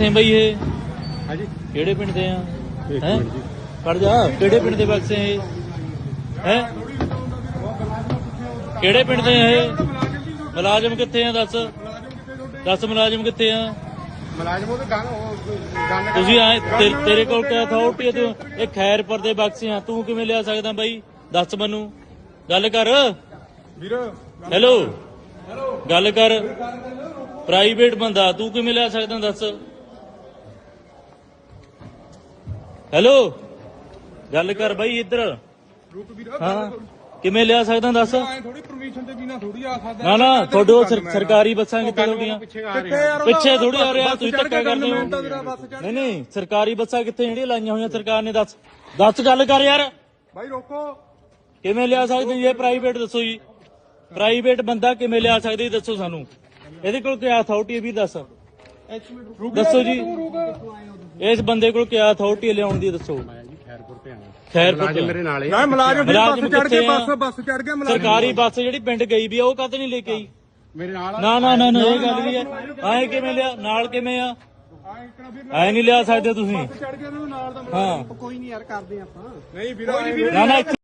ਸੇ ਬਈ ਇਹ? ਹਾਂਜੀ। ਕਿਹੜੇ ਪਿੰਡ ਦੇ ਆ? ਹੈਂ? ਖੜ ਜਾ ਕਿਹੜੇ ਪਿੰਡ ਦੇ ਬਕਸੇ ਇਹ? ਹੈ? ਕਿਹੜੇ ਪਿੰਡ ਦੇ ਆ ਇਹ? ਮੁਲਾਜ਼ਮ ਕਿੱਥੇ ਆ ਦੱਸ? ਦੱਸ ਮੁਲਾਜ਼ਮ ਕਿੱਥੇ ਆ? ਮੁਲਾਜ਼ਮ ਉਹ ਤਾਂ ਗੰਨ ਤੁਸੀਂ ਆਏ ਤੇ- ਤੇਰੇ ਕੋਲ ਕਿਆ ਅਥਾਰਟੀ ਹੈ ਤੂੰ ਇਹ ਖੈਰਪੁਰ ਦੇ ਬਕਸੇ ਆ। ਤੂੰ ਕਿਵੇਂ ਲਿਆ ਸਕਦਾ ਬਾਈ? ਦੱਸ ਮੈਨੂੰ। ਗੱਲ ਕਰ। ਵੀਰ। ਹੈਲੋ ਗੱਲ ਕਰ। ਪ੍ਰਾਈਵੇਟ ਬੰਦਾ ਤੂੰ ਕਿਵੇਂ ਲਿਆ ਸਕਦਾ ਦੱਸ? ਹੈਲੋ ਗੱਲ ਕਰ ਬਾਈ ਇੱਧਰ। ਰੁਕ ਵੀਰ ਹਾਂ ਕਿਵੇਂ ਲਿਆ ਸਕਦਾ ਦੱਸ? ਐ ਥੋੜੀ ਪਰਮਿਸ਼ਨ ਤੇ ਬਿਨਾ ਥੋੜੀ ਆ ਸਕਦਾ। ਨਾ ਨਾ ਤੁਹਾਡੇ ਉਹ ਸਰ- ਸਰਕਾਰੀ ਬੱਸਾਂ ਕਿੱਥੇ ਤੁਹਾਡੀਆਂ ਪਿੱਛੇ ਥੋੜੀ ਆ। ਰਿਹਾ ਤੁਸੀਂ ਧੱਕਾ ਕਰਦੇ ਹੋ ਨਹੀਂ ਨਹੀਂ ਸਰਕਾਰੀ ਬੱਸਾਂ ਕਿੱਥੇ ਜਿਹੜੀਆਂ ਲਾਈਆਂ ਹੋਈਆਂ ਸਰਕਾਰ ਨੇ ਦੱਸ। ਦੱਸ ਗੱਲ ਕਰ ਯਾਰ। ਬਾਈ ਰੋਕੋ। ਕਿਵੇਂ ਲਿਆ ਸਕਦੇ ਜੀ ਇਹ ਪ੍ਰਾਈਵੇਟ ਦੱਸੋ ਜੀ? ਪ੍ਰਾਈਵੇਟ ਬੰਦਾ ਕਿਵੇਂ ਲਿਆ ਸਕਦੇ ਜੀ? ਦੱਸੋ ਸਾਨੂੰ। ਇਹਦੇ ਕੋਲ ਕਿਆ ਅਥਾਰਟੀ ਵੀ ਦੱਸ। ਦੱਸੋ ਜੀ ਇਸ ਬੰਦੇ ਕੋਲ ਕਿਆ ਅਥਾਰਟੀ ਲਿਆਉਣ ਦੀ ਦੱਸੋ। ਖੈਰਪੁਰ ਤੇ। ਆਇਆ ਖੈਰਪੁਰ ਮੁਲਾਜ਼ਮ ਮੇਰੇ ਨਾਲ ਹੀ। ਨਾ ਮੁਲਾਜ਼ਮ ਫਿਰ ਮੁਲਾਜ਼ਮ ਬੱਸ ਚੜ ਕਿੱਥੇ ਕੇ ਆ? ਬੱਸ ਬੱਸ ਚੜ ਕੇ ਮੁਲਾਜ਼ਮ ਸਰਕਾਰੀ ਬੱਸ ਜਿਹੜੀ ਪਿੰਡ ਗਈ ਵੀ ਆ ਉਹ ਕਦ ਨਹੀਂ ਲੈ ਕੇ ਆਈ? ਮੇਰੇ ਨਾਲ ਆ। ਨਾ ਨਾ ਨਾ ਨਾ ਇਹ ਗੱਲ ਵੀ ਹੈ। ਐ ਕਿਵੇਂ ਲਿਆ? ਨਾਲ ਕਿਵੇਂ ਆ? ਆ ਐ ਨਹੀਂ ਲਿਆ ਸਕਦੇ ਤੁਸੀਂ। ਚੜ ਕੇ ਉਹਨਾਂ ਨੂੰ ਨਾਲ ਦਾ ਹਾਂ। ਕੋਈ ਨਹੀਂ ਯਾਰ ਕਰਦੇ ਆਪਾਂ। ਨਹੀਂ ਵੀਰ ਨਾ ਨਾ ਇੱਥੇ